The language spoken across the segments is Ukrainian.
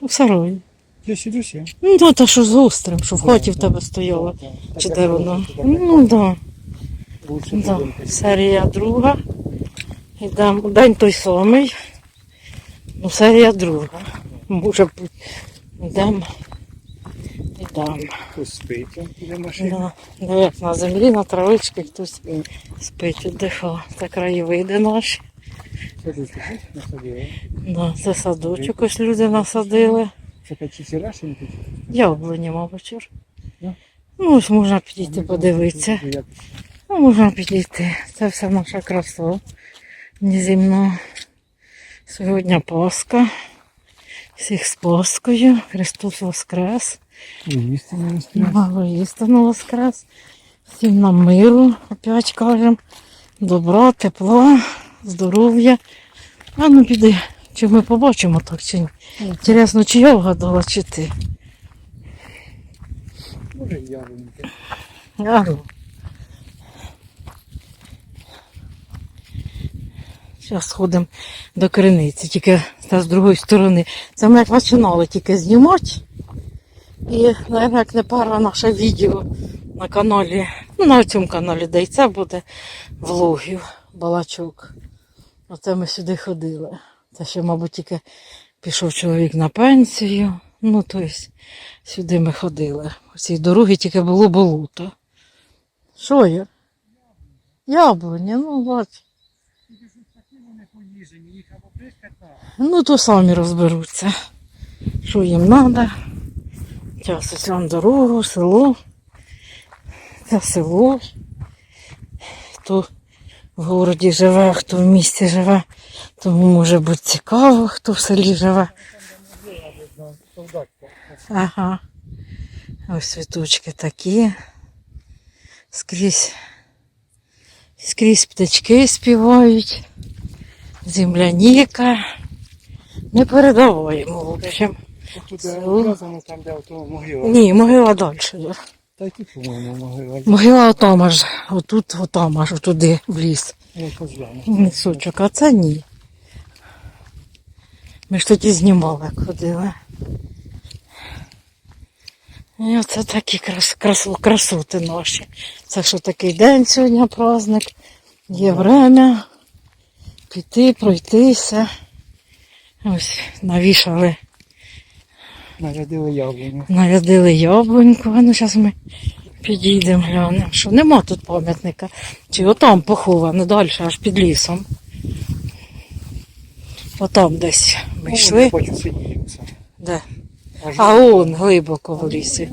У сарої. Я сіду ще. Ну, то, то що з гострим, що в хаті в тебе стояло. Чи де воно? Ну. Да. Да. Серія друга. Ідемо. День той самий. Ну, серія друга. Може бути. Йдемо. Йдемо. Хтось спить, біля машини. Да. Ну, як на землі, на травичці хтось спить, віддихав. Це краєвиди наші. Насадили. Да, це садочок ось люди насадили. Це печі сірашенькі. Яблуні, мабуть. Да. Ну, ось можна підійти подивитися. Ну, можна підійти. Це все наша краса. Неземна. Сьогодні Пасха. Всіх з Паскою. Христос Воскрес. Їсти не розстріляти. Мало істину Воскрес. Всім нам миру, опять кажемо. Добра, тепла, здоров'я. А ну піди, чи ми побачимо так чи ні. Інтересно, чи я вгадала, чи ти. Може, яблуньки. Ага. Зараз сходимо до криниці, тільки та з другої сторони. Це ми як починали тільки знімати. І, мабуть, як не перше наше відео на каналі, ну на цьому каналі, де і це буде влогів, балачок. Оце ми сюди ходили. Це ще, мабуть, тільки пішов чоловік на пенсію. Ну, тобто, сюди ми ходили. У цій дорогі тільки було болото. Що є? Яблуня, ну бач. Ну, то самі розберуться. Що їм треба. Зараз ось вам дорогу, село. Це село. Хто в городі живе, хто в місті живе, тому може бути цікаво, хто в селі живе. Ага. Ось цвіточки такі. Скрізь, скрізь птички співають. Земляніка. Не передаваємо, в общем. Вказано там, де ото могила. Ні, могила далі. Та й тут, по-моєму, могила. Могила отам аж, отут, отам аж, туди, в ліс. Ну, позгляну. А це ні. Ми ж тоді знімали, як ходили. І оце такі крас, крас, красоти наші. Це що такий день сьогодні праздник. Є время піти, пройтися. Ось навішали, Нарядили яблуню. нарядили яблуньку. Ну зараз ми підійдемо, глянемо. Що нема тут пам'ятника. Чи отам поховано далі, аж під лісом. Отам десь ми йшли. Де? А он глибоко в лісі.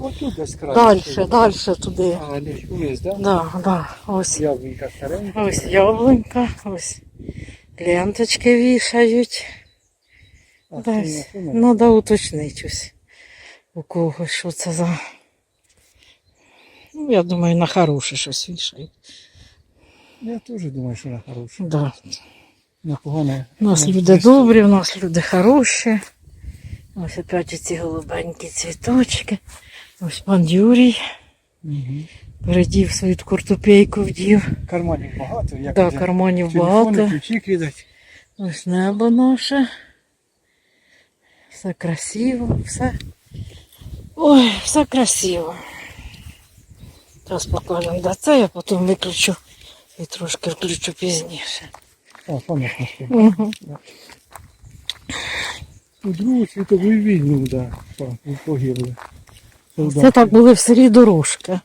Дальше, дальше туди. А, вниз, да? Да, да. Ось, Яблунька старенька. ось яблунька, ось ленточки вішають. Десь. Треба уточнити ось у когось, що це за. Ну, я думаю, на хороше щось вішають. Я теж думаю, що вона хороша. Да. Непогане. У нас люди добрі, у нас люди хороші. Ось опять ці голубенькі цвіточки. Ось пан Юрій Мгм. передів свою куртупейку вдів. Карманів багато. Як Да, карманів багато. ключі кидать. Ось небо наше. Все красиво, все. Ой, все красиво. Зараз покажемо, де це, я потім виключу і трошки включу пізніше. А, пам'ятно. Угу. У Другу світову війну, да, по- погибли. Це так були в селі дорожки.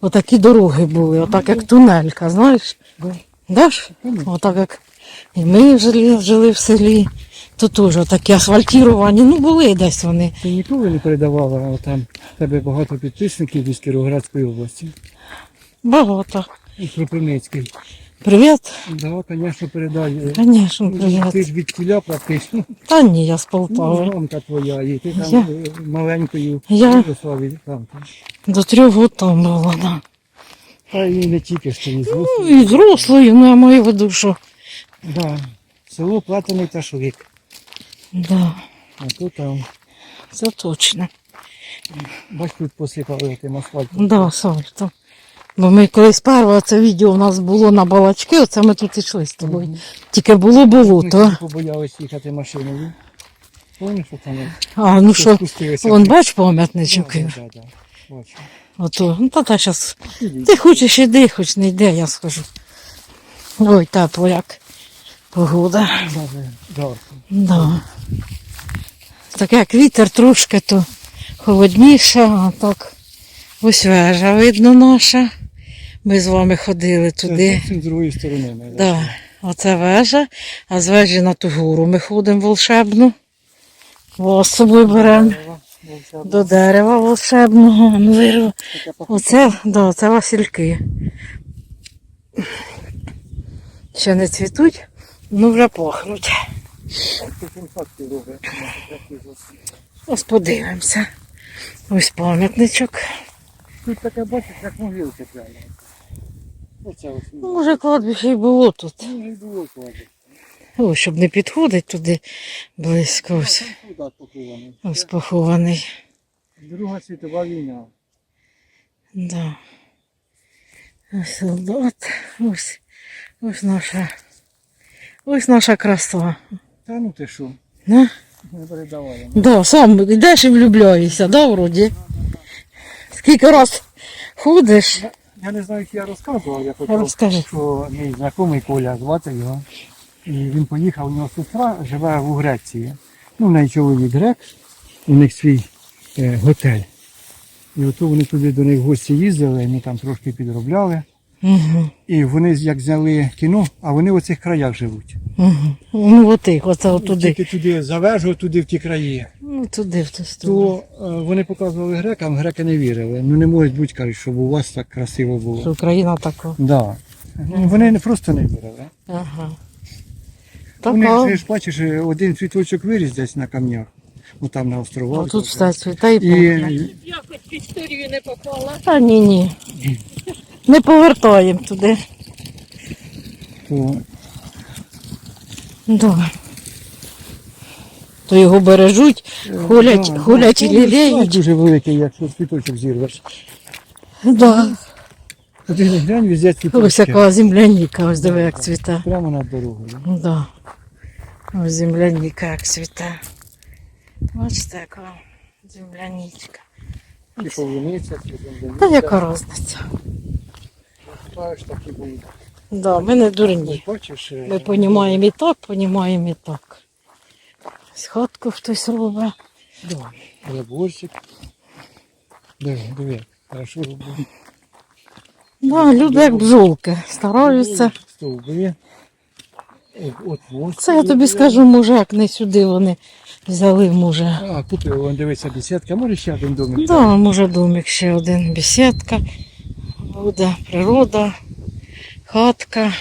Отакі дороги були, отак як тунелька, знаєш? Да. Да ж? Конечно. Отак як і ми жили, жили в селі, то теж такі асфальтіровані, ну були десь вони. Ти ніколи не передавала, а там в тебе багато підписників із Кіровоградської області. Багато. І Кропивницький. Привіт. Да, звісно, передай. Звісно, Ти ж від тіля практично. Та ні, я з Ну, Полтави. мамка твоя, і ти там Я- маленькою Я- Ярославі там. До трьох год там була, да. Та і не тільки що і Ну, і взрослою, ну я маю в виду, що. Да. Село Платаний Ташлик. Да, А то там, це точно. бач, тут посипали тим асфальтом. Да, асфальтом. Бо ми колись перше це відео у нас було на балачки, оце ми тут йшли з тобою. Тільки було Ми болото. всі побоялись їхати машиною. Помниш, що там А, ну що, спустилися? вон бач пам'ятничок. Да, да, да. Бачу. Ото, ну та та щас. Ти хочеш іди, хоч не йде, я скажу. Ой, тепло як погода. Да. Так як вітер трошки, то холодніше, а так ось вежа видно наша. Ми з вами ходили Це туди. зовсім з другої сторони. ми Да. Оце вежа, а з вежі на ту гору ми ходимо волшебну. Вас з собою беремо до дерева волшебного. Ну. Оце, да, це Васильки. Ще не цвітуть, ну вже пахнуть. Ось подивимося. Ось пам'ятничок. Тут таке бачиш, як могилки прямо. Ну, Може, кладбище й було тут. Ну, не було клади. О, щоб не підходить туди близько. Ось, Там похований. ось похований. Друга світова війна. Да. Ось солдат. Ось, ось наша. Ось наша краса. Та ну ти що, Да? не передавали. Да, сам йдеш і влюбляєшся, да, вроді? Скільки раз ходиш? Я не знаю, чи я розказував, я почув, Розкажи. що мій знайомий Коля, звати його. І він поїхав, у нього сестра живе в Греції. Ну, в неї чоловік грек, у них свій е, готель. І ото вони туди до них в гості їздили, ми там трошки підробляли. Угу, І вони як зняли кіно, а вони в оцих краях живуть. угу. Ну, отих, оце отуди. Тільки туди завежу, туди в ті краї. Ну, туди в ту сторону. То е, вони показували грекам, греки не вірили. Ну не можуть бути, кажуть, щоб у вас так красиво було. Що Україна така. Да. Ну, Вони не просто не вірили. Ага. У них Така. ж бачиш, один цвіточок виріс десь на камнях, ну там на островах. А тут все цвіта і І пахне. Я в історію не попала. Та ні, ні. Не повертаємо туди. то, Да. То його бережуть, хулять, да, хулять і ну, лілеють. дуже великий, якщо цвіточок зірвеш. Да. Один глянь, везде Ось яка земляніка, ось диви, як цвіта. Прямо над дорогою. Да. Ось земляніка як цвіте. Бачите, яка землянічка. І полуниця. Та яка різниця? Бачиш, такі були. Да, ми не дурні. Бачиш, е, Ми понімаємо і так, понімаємо і так. Ось хатку хтось робить. Да, заборчик. Диви, диви, хорошо робив. Да, люди як бджолки стараються. Стовби. От, от, ось Це я тобі скажу, може, як не сюди вони взяли, може. А, купив, вон дивися, десятка, може ще один домик. Да, може домик ще один, бесідка, буде природа, хатка.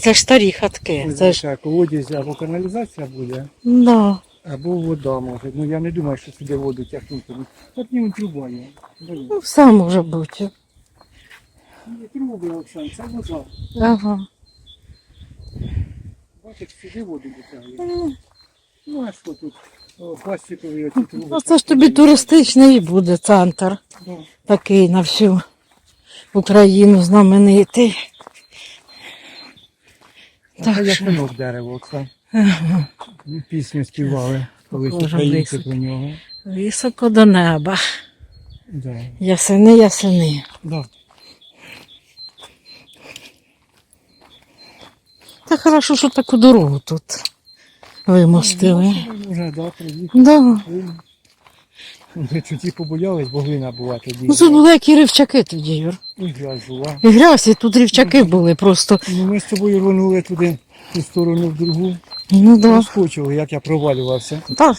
Це ж старі хатки. Це ж, колодязь або каналізація буде, да. або вода може. Ну я не думаю, що сюди воду тягнути. От ні, труба є. Ну, все може бути. Ні, Труби, Оксан, це вода. Ага. Бачиш, сюди воду дотягує. Ну, Ну а що тут? О, пластикові оці труби. Ну, це ж тобі туристичний і буде центр. Да. Такий на всю Україну знаменитий. Так це як що- пенок дерево. Ага. Пісню співали, колись українці про нього. Високо до неба. Да. Ясени, ясени. Да. Та хорошо, що таку дорогу тут вимостили. Вже, да, приїхав. Да. Чуті побоялись, бо глина була тоді. Ну тут були які рівчаки тоді, Юр. І грязь була. І грязь, і тут рівчаки були просто. Ну, ми з тобою рванули туди, в ту сторону, в другу. Ну да. Розкочили, як я провалювався. Так.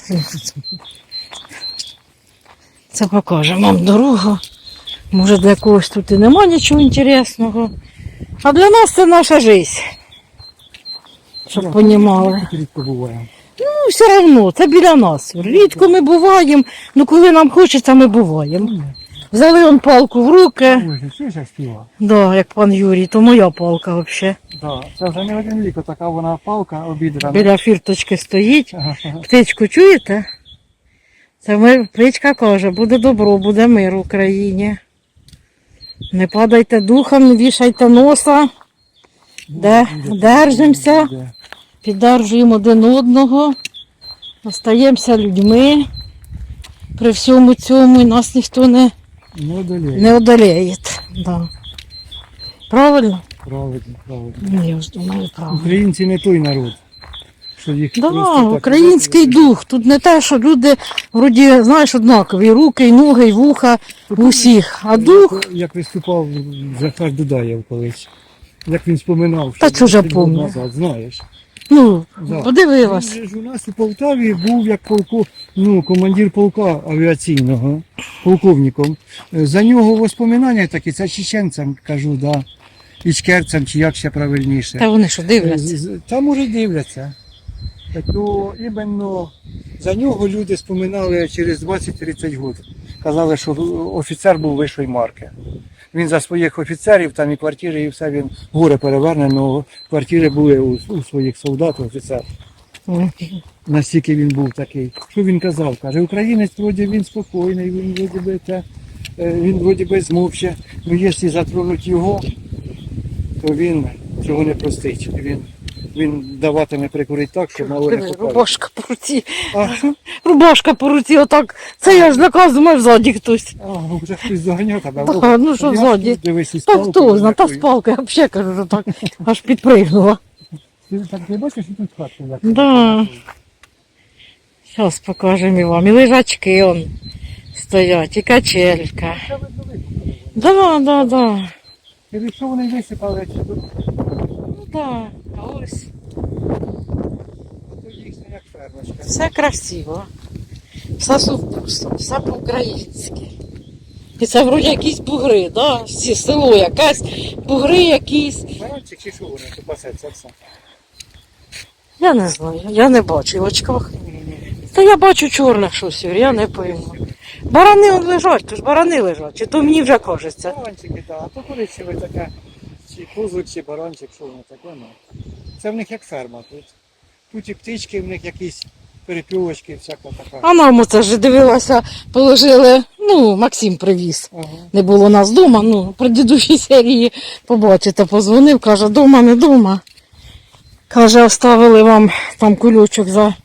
Це покажемо вам дорогу. Може для когось тут і нема нічого інтересного. А для нас це наша життя. Щоб понімали. Тут рідко буває. Все одно, це біля нас. Рідко ми буваємо, ну коли нам хочеться, ми буваємо. Взяли он палку в руки. Чуєш, як співа? Да, як пан Юрій, то моя палка взагалі. Да. Це вже не один вік, така вона палка обідрана. Біля фірточки стоїть. Птичку чуєте? Це ми, птичка каже, буде добро, буде мир в Україні. Не падайте духом, не вішайте носа, Де? Держимося. піддержуємо один одного. Остаємося людьми. При всьому цьому і нас ніхто не, Не одоліє. не. Да. Правильно? Правильно, правильно. Ну, Я ж думаю, правильно. Українці не той народ. Що їх Да, так український дух. Тут не те, що люди вроді, знаєш, однакові, руки, і ноги, і вуха в усіх. А дух, Як виступав Захар Дудаєв колись. Як він споминав, Та що чуже 10 помню. назад, знаєш. Ну, Да. подивилась. Він же ж у нас у Полтаві був як полку, ну, командир полка авіаційного, полковником. Е, За нього воспоминання такі, це чеченцям кажу, да. Ічкерцям, чи як ще правильніше. Та вони що Е, дивляться? з- Там уже дивляться. Так То іменно за нього люди споминали через 20-30 років. Казали, що офіцер був вищої марки. Він за своїх офіцерів, там і квартири, і все він горе переверне, але квартири були у, у своїх солдат, офіцерів. Настільки він був такий. Що він казав? Каже, українець вроді він спокійний, він вроді би те, е, він вроді би змовче. Ну якщо затронуть його, то він цього не простить. Він, він даватиме прикурити так, що мало не Диви. Рубашка по руці. А, Рубашка по руці, отак. Це я ж наказ, думаю, ззаді хтось. а вже хтось заганяв тебе. Та, ну що Я ззаді? Дивись, із Та палкою хто зна, та з палкою, я взагалі кажу, що так аж підпригнула. Ти так не бачиш, що тут хатка? як? Да. Зараз покажемо і вам. І лежачки он стоять, і качелька. Це ви велику. Да, да, да. Від що вони висипали, чи тут? Ну да, а ось То все красиво. Все сухпусто, все по-українськи. І це вроді якісь бугри, да? Всі село якесь, бугри якісь. Баранчик чи вони тут пасеться все? Я не знаю, я не бачу очках. Та я бачу чорне щось, я не пойму. Барани лежать, то ж барани лежать, чи то мені вже кажеться. Баранчики, так. А то коричневе таке, чи козлик, чи баранчик, що воно таке, ну. Це в них як ферма тут. Тут і птички, в них якісь перепілочки, всяка така. А нам оце ж дивилася, положили, ну, Максим привіз. Ага. Не було нас вдома, ну, в предыдущій серії побачите, позвонив, каже, дома, не дома. Каже, оставили вам там кульочок за,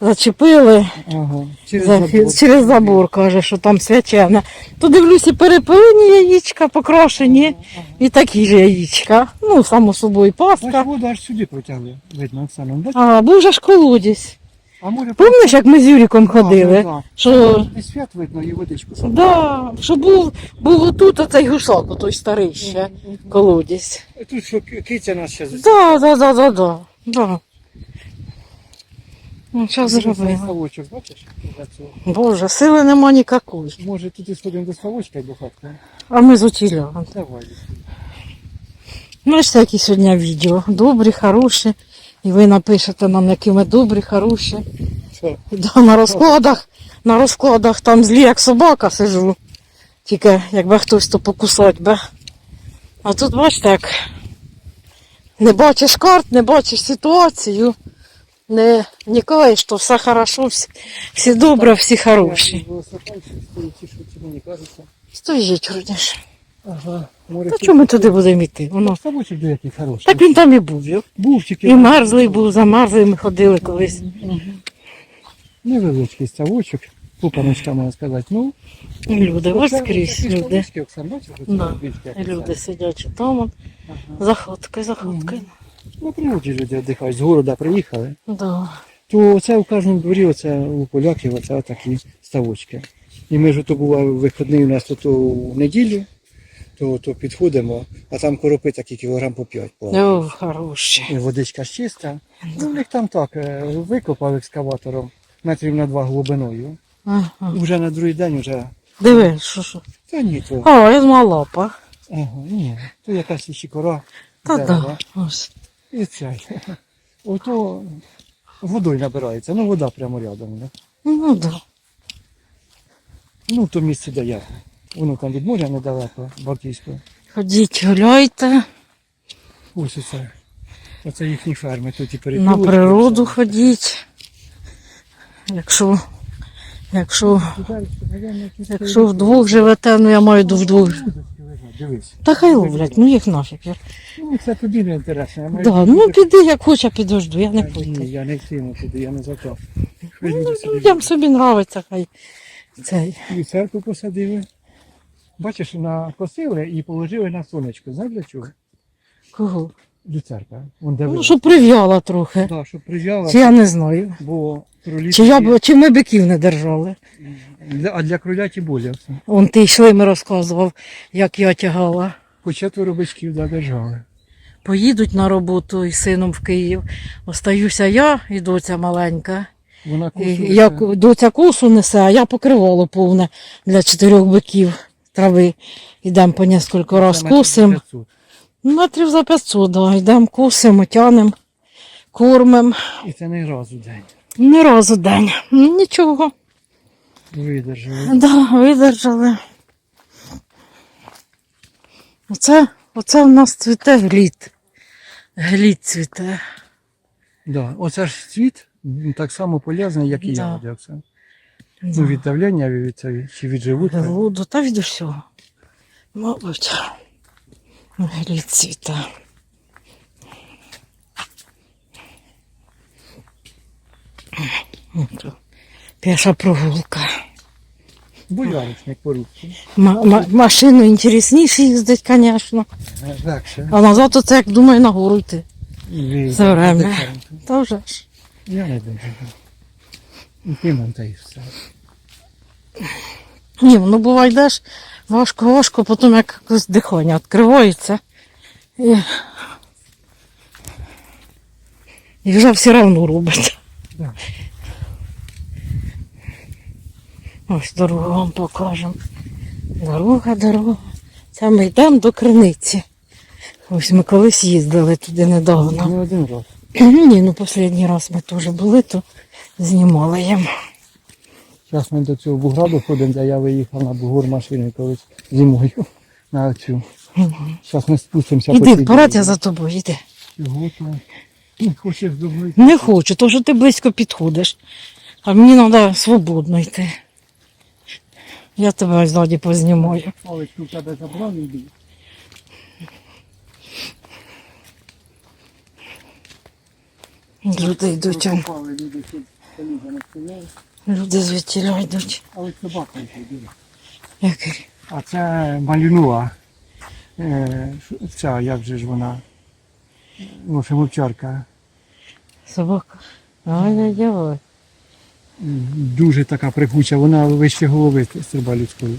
зачепили Ага. Через за, забор. через забор, каже, що там свячена. То дивлюся, перепилені яєчка, покрашені, і такі ж яєчка. Ну, само собою, паска. воду аж сюди протягли, видно, Оксана. Бач? А, був же ж колодязь. А може Пам'ятаєш, як ми з Юріком ходили? А, ну, Що. І свят видно, і водичку. сам. Да, що був, був отут оцей гусак, той старий ще колодязь. Тут що киця нас ще Да, да, да, да, да. да. Ну, що зробили? Ставочок, бачиш? Боже, сили нема ніякої. Може тут і сходимо до ставочка і до хатки? А ми з утіля. Давай. Ну, ось такі сьогодні відео. Добрі, хороші. І ви напишете нам, які ми добрі, хороші. Що? Да, на розкладах, на розкладах там злі, як собака сижу. Тільки якби хтось то покусать би. А тут бачите, як не бачиш карт, не бачиш ситуацію, не вникаєш, що все хорошо, всі, добре, всі хороші. Велосипедчик стоїть, родиш. Ага. Море Та чому ми туди будемо йти? Воно. Ставочок до який хороший. Так він там і був. йо. Був тільки І мерзлий був, замерзлий, ми ходили колись. невеличкий ставочок. Купаночка, можна сказати. Ну, Люди, ось скрізь люди. Оксан, оце Да. Люди сидять там, Ага. заходки, заходки. На природі люди віддихають, з города приїхали. Да. То це у кожному дворі, оце у поляків, оце такі ставочки. І ми ж то бував виходний у нас то в неділю, то, то підходимо, а там коропи такі кілограм по 5. О, хороші. І Водичка ж чиста. Ну, в них там так е, викопав екскаватором метрів на два глибиною. Ага. Уже на другий день вже. Диви, що що. Та ні, то. О, я знала лапа. Ага, ні. То якась ще кора. Та дерева. да. Ось. І цей. Ото водою набирається. Ну вода прямо рядом. Да? Ну да. Ну, то місце, де я. Воно там від моря недалеко, Балтійського. Ходіть, гуляйте, Ось оце. Оце їхні ферми. Тут і на природу ходіть. Якщо, якщо, якщо вдвох живете, ну я маю вдвох. Дивись. Та хай ловлять, ну їх нафіг. я- Ну, це тобі не інтересно. Я маю Да, ну піди, як хоче, підожду, я не Та Ні, пойду. я не йтиму туди, я не за то. Хай люди собі Людям собі нравиться, хай цей. І церкву посадили. Бачиш, накосили і положили на сонечко. Знаєш для чого? Кого? Люцерка. Вон де Ну, вона. щоб прив'яла трохи. Да, щоб прив'яла, Чи я не знаю. бо кролі. Чи, я, б- чи ми биків не держали? Для, а для кроля ті болі все. Он ти йшли, ми розказував, як я тягала. По четверо бичків да, держали. Поїдуть на роботу із сином в Київ. Остаюся я і доця маленька. Вона І як доця косу несе, а я покривало повне для чотирьох биків трави. Йдемо по кілька раз косим. Метрів за 500, да. йдемо косимо, тянемо, кормимо. І це не раз у день. Не раз у день. Ну, Нічого. Видержали. Да, видержали. Оце, оце в нас цвіте глід. Глід цвіте. Да. Оце ж цвіт так само полезний, як і Да. ягоди. Оце. Ну, від давлення від, чи від. Желуду, та від усього. Мабуть. Глід цвіте. Ото Піша прогулка. По-русски. Ма- ма- машину інтересніше їздить, звісно. Легше. А назад то це, як думаю, на гору йти. І время. Та вже ж. Я не дуже. І пимом та і все. Ні, ну буває йдеш, важко, важко, потім як якось дихання відкривається. І, і вже все одно робить. Да. Ось дорогу вам покажемо. Дорога, дорога. Це ми йдемо до криниці. Ось ми колись їздили туди недавно. Не один раз. Ні, ну останній раз ми теж були, то знімали їм. Зараз ми до цього бугра доходимо, де я виїхав на бугор машини колись зимою на цю. Зараз ми спустимося Іди, вперед, я за тобою, іди. Чого то? Не хочеш домой? Не хочу, тому що ти близько підходиш. А мені треба свободно йти. Я тебе ззаді познімаю. Паличку в тебе забрав і йди. Люди йдуть, он, Попали люди, не люди звідтіля йдуть. А ось собака йде. Який? А це малінуа. Е, ш- ця, як же ж вона? Ну, шемовчарка. Собака. Ай-яй-яй. М, Дуже така прикуча, вона вище голови стріба людської.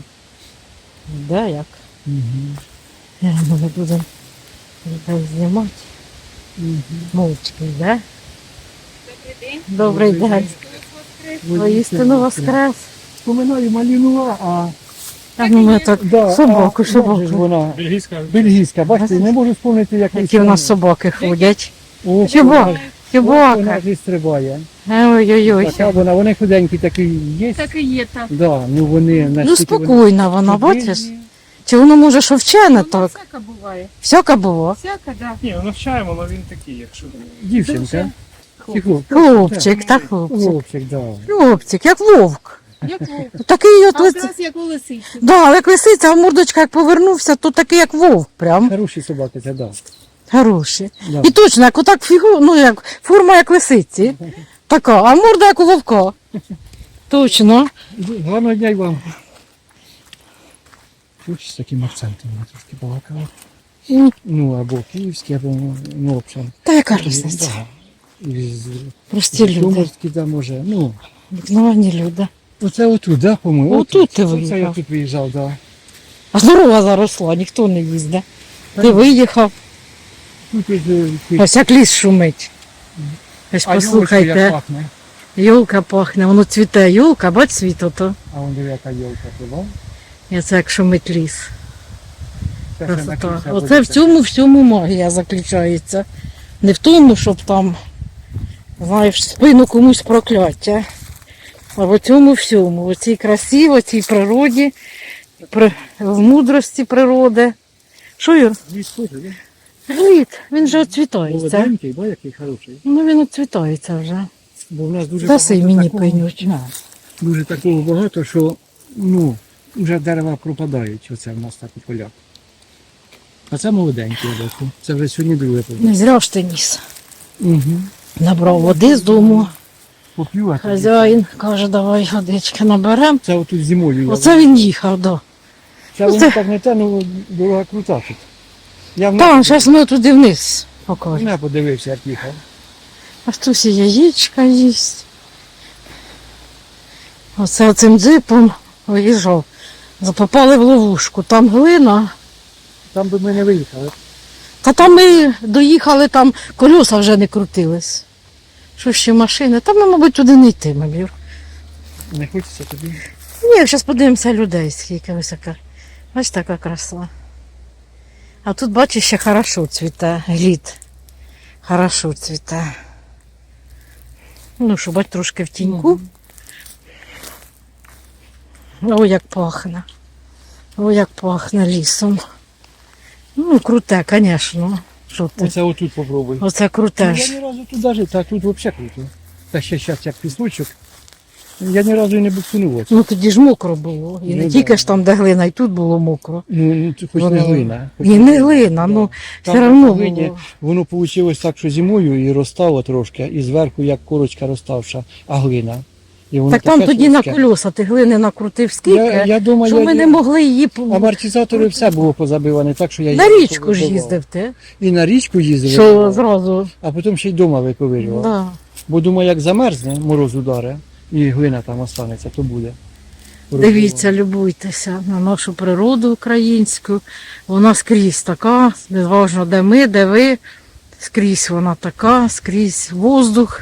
Де як? Я не буду людей знімати. Мовчки, де? Добрий день. Добрий день. Воістину воскрес. Споминаю малінуа, а А ну ми так да, собаку, а, же ж собаку. вона бельгійська. Бачите, не можу вспомнити, як Які в нас собаки ходять. О, Чубак, Вона ж і стрибає. Ой-ой-ой. Така вона, вони худенькі такі є. Так і є так. Да, ну вони Ну настільки вони спокійна вона, бачиш? Чи воно може що вчене Ну, так? Всяка буває. Всяка було. Всяка, да. Ні, ну навчаємо, але він такий, якщо Дівчинка. Чи хлопчик? Хлопчик, та хлопчик. Хлопчик, да. Хлопчик, як вовк. Як вовк. Такий от А як у лисиці. Да, як лисиця, а мордочка як повернувся, то такий як вовк прям. Хороші собаки, це да. Хороший. Да. І точно, як отак фігу, ну як форма як лисиці. Така, а морда як у вовка. Точно. Гарного дня й вам. Чуть з таким акцентом я трошки балакала. Ну, або київський, або ну, общем. Та яка різниця? Да. І з Прості люди. Житомирський, да, може. Ну, Обикновені люди. оце отут, да, по-моєму? Отут ти Оце виїхав. я тут виїжджав, да. А дорога заросла, ніхто не їздить. Ти виїхав, ось як ліс шумить. Ось А послухайте, пахне. йолка пахне, воно цвіте, йолка, бач світ то. А вон яка йолка, бачиш? І це як шумить ліс. Красота. Оце в цьому всьому магія заключається. Не в тому, щоб там, знаєш, спину комусь прокляття. А в цьому всьому, в цій красі, в цій природі, в мудрості природи. Що Юр? Глід, він же оцвітається. Молоденький, бо який хороший. Ну він оцвітається вже. Бо в нас дуже Даси багато мені такого-. Дуже такого багато, що ну, вже дерева пропадають. Оце в нас так у полях. А це молоденький року. Це вже сьогодні друге. Не зря ж ти ніс. Угу. Набрав води з дому. поп'ю, а тоді- Хазяїн каже, давай водички наберемо. Це отут зимою. я Оце він їхав, да. Це воно так не те, ну дорога крута тут. Я в Там, зараз ми туди вниз покажемо. небо подивився, як їхав. А і яєчка їсть. Оце цим джипом виїжджав. Попали в ловушку. Там глина. Там би ми не виїхали. Та там ми доїхали, там колеса вже не крутились. Що ще машини? Та ми, мабуть, туди не йтимемо. Юр. Не хочеться тобі. Ні, зараз подивимося людей, скільки висока. Ось така краса. А тут, бачиш, ще хорошо цвіте, глід. Хорошо цвіте. Ну, що, бать трошки в тіньку. Ой, як пахне. Ой, як пахне лісом. Ну, круте, звісно. Що ти? Оце отут попробуй. Оце круте Ну, Я ж. ні разу тут навіть, та тут взагалі круто. Та ще зараз як пісочок. Я ні разу і не буксунув. Ну тоді ж мокро було. І не Ну, тільки да. ж там, де глина, і тут було мокро. Ну, ну, це хоч не Воно- глина. хоч Ні, не глина, ну Там все на одно глині було. Воно вийшло так, що зимою і розстало трошки, і зверху як корочка розставша, а глина. І воно Так там таке тоді на слизьке. кольоса ти глини накрутив скільки, Я, я думаю, що я, ми не могли її по- амортизатори все було позабиване, так що я на річку ж їздив ти. І на річку їздив, Що зразу. а потім ще й вдома виковирював. Да. Бо думаю, як замерзне, мороз ударе, і глина там останеться, то буде. Дивіться, любуйтеся на нашу природу українську. Вона скрізь така, неважно де ми, де ви. Скрізь вона така, скрізь воздух.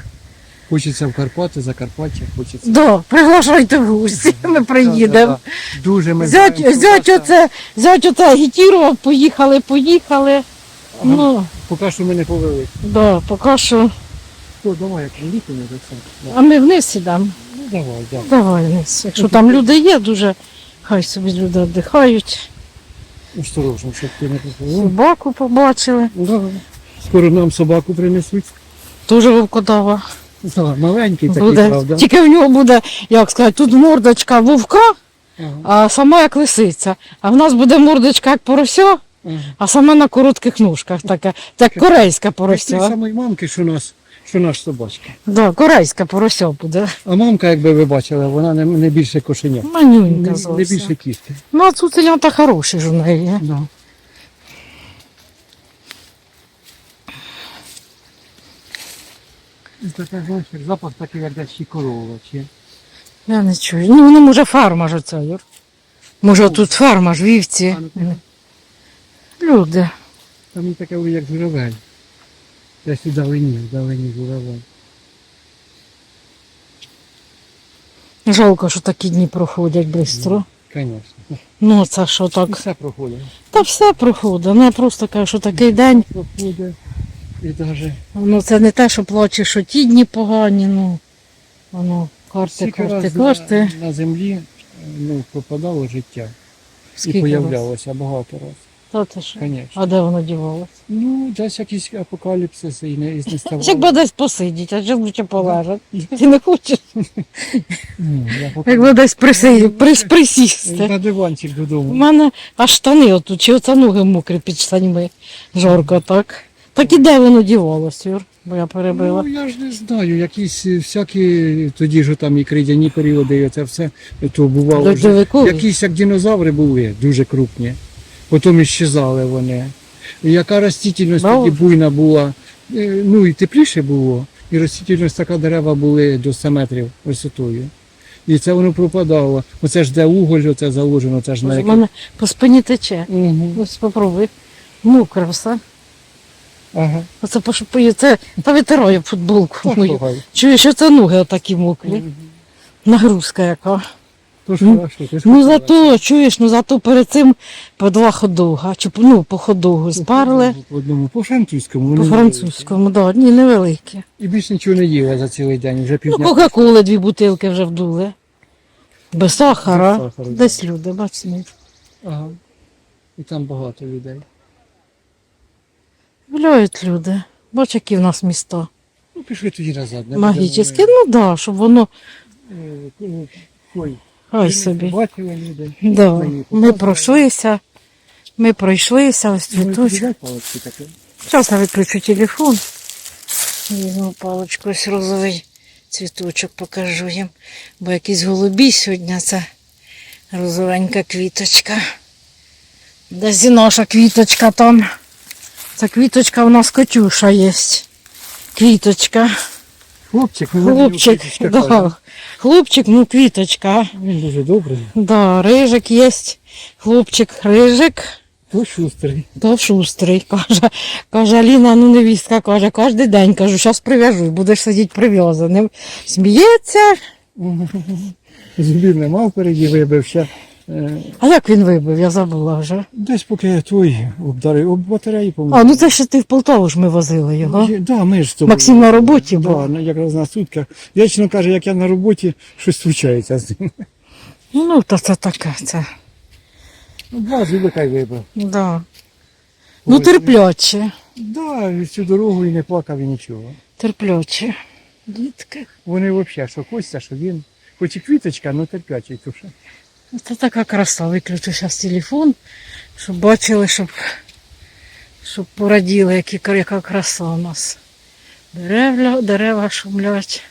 Хочеться в Карпати, Закарпаття, хочеться. Да, приглашайте в гості, ми приїдемо. Дуже ми Зять, знаємо, зять що оце, зять оце агітірував, поїхали, поїхали. Ну, Поки що ми не повели. да, поки що. Що, давай, як літо не. А ми вниз ідемо. Ну, давай, да. Давай вниз. Якщо там люди є, дуже хай собі люди віддихають. Осторожно, щоб ти не поповів. Собаку побачили. Да. Скоро нам собаку принесуть. Дуже вовкодава. Да, маленький такий, Буде. правда. Тільки в нього буде, як сказати, тут мордочка вовка, Ага, а сама як лисиця. А в нас буде мордочка як порося, ага. а сама на коротких ножках таке, так корейська порося. самої мамки, що нас, що наш собачка. Да, корейська порося буде. А мамка, якби ви бачили, вона не, не більше кошеня. Не, Манюнька не зовсім. більше кішки. Ну, а цуцелята хороші ж у неї. Да. І таке, знаєш, запах такий, як десь і корова. Чи... Я не чую. Ну, воно може фарма ж оця, Юр. Може тут фарма ж вівці. Люди. Там і таке як журавель. Десь у далині, в далині журавель. Жалко, що такі дні проходять швидко. Звісно. Ну, це що так. Все проходить. Та все проходить. Ну, я просто кажу, що такий день. Проходить. І навіть Ну, це не те, що плаче, що ті дні погані, ну. Воно, карти, Скільки карти, карти. на, на землі ну, пропадало життя Скільки і появлялося багато разів. Та ти що? А де воно дівалося? Ну, десь якийсь апокаліпсис і не, і не ставало. Якби десь посидіть, а чи лучше полежать. Ти не хочеш? Ні, я поки- Якби десь приси, прис, присісти. На диванчик У додому. мене аж штани отут, чи оце ноги мокрі під штаньми. Жарко так. Так і де воно дівалося, Юр? Бо я перебила. Ну, я ж не знаю, якісь е, всякі, тоді ж там і кридяні періоди, і це все, то бувало вже. Льодовикові. Якісь як динозаври були, дуже крупні. Потім іщезали вони. Яка ростительність Да. тоді буйна була. Е, Ну і тепліше було, і ростительність така дерева були до 100 метрів висотою. І це воно пропадало. Оце ж де уголь, оце заложено, це ж на У яке. мене по спині тече. Угу. Ось попробуй. Мокре все. Ага. Оце пошипує, це та витираю футболку мою. слухай. Що це ноги отакі мокрі. Мгм. Нагрузка яка. Ну, ти Ну хотіла. зато, чуєш, ну зато перед цим по два ходога, чи по- ну, по ходогу спарли. По одному, по французькому. По французькому, да, ні, невеликі. І більше нічого не їла за цілий день, вже Ну, півдня. Кока-коли дві бутилки вже вдули. Без сахара. Без сахару, Десь люди, бачите. Ага. І там багато людей. Гуляють люди. Бач, які в нас міста. Ну, пішли тоді назад. не Магічні. будемо, Ну да, щоб воно е, е, Ой, ви собі. Бачили люди. Да. Ми пройшлися. Ми пройшлися, ось Ну, цвітуть. Зараз я виключу телефон. Візьму паличку ось розовий цвіточок покажу їм. Бо якісь голубі сьогодні це розовенька квіточка. Десь і наша квіточка там. Ця квіточка у нас Катюша є. Квіточка. Хлопчик, Хлопчик. Да. Хлопчик, ну квіточка. Він дуже добрий, Да, рижик є. Хлопчик рижик. то шустрий. То шустрий, каже, каже Аліна, ну невістка, каже, кожен день, кажу, зараз прив'яжу, будеш сидіти прив'язаним. Сміється. Зубів не мав впереді, вибив ще. Е, А як він вибив, я забула вже. Десь поки я той обдарив, об батареї помив. А, ну це ще ти в Полтаву ж ми возили його. Є- Да, ми ж тобою. Максим на роботі да, був. ну, якраз на сутках. Вічно каже, як я на роботі, щось случається з ним. Ну, то це таке, це. Ну, Два зуби хай вибив. Да. Ну, Ой, терпляче, Да, і всю дорогу і не плакав і нічого. терпляче. Дітки. Вони взагалі, що Костя, що він. Хоч і квіточка, але терплячий туша. Це така краса. Виключу зараз телефон, щоб бачили, щоб, щоб пораділи, які, яка краса у нас. Дерева, дерева шумлять.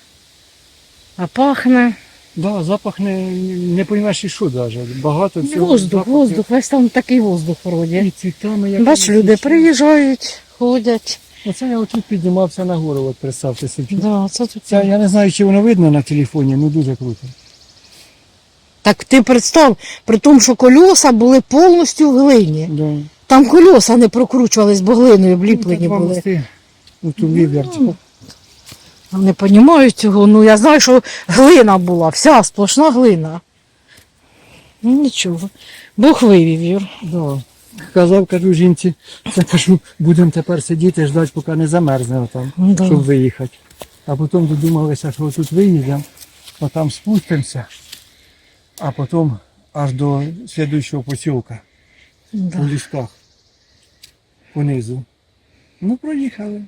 А пахне. Да, запах не, не розумієш що навіть. Багато всього. Воздух, запаху. воздух, весь там такий воздух вроді. Бач, люди приїжджають, ходять. Оце я отут піднімався на гору, от представте собі. Да, це тут. Це я не знаю, чи воно видно на телефоні, ну дуже круто. Так ти представ, при тому, що кольоса були повністю в глині. Да. Там кольоса не прокручувались, бо глиною обліплені Ну, були. У ту вів'ярці. Не розумію цього. Ну я знаю, що глина була, вся сплошна глина. Ну нічого. Бог вивів, Юр. Да. Казав, кажу жінці, я кажу, будемо тепер сидіти, ждати, поки не замерзне там, Да. щоб виїхати. А потім додумалися, що тут виїдемо, а там спустимося, а потім аж до слідуючого посілка у Да. лісках. Понизу. Ну, проїхали.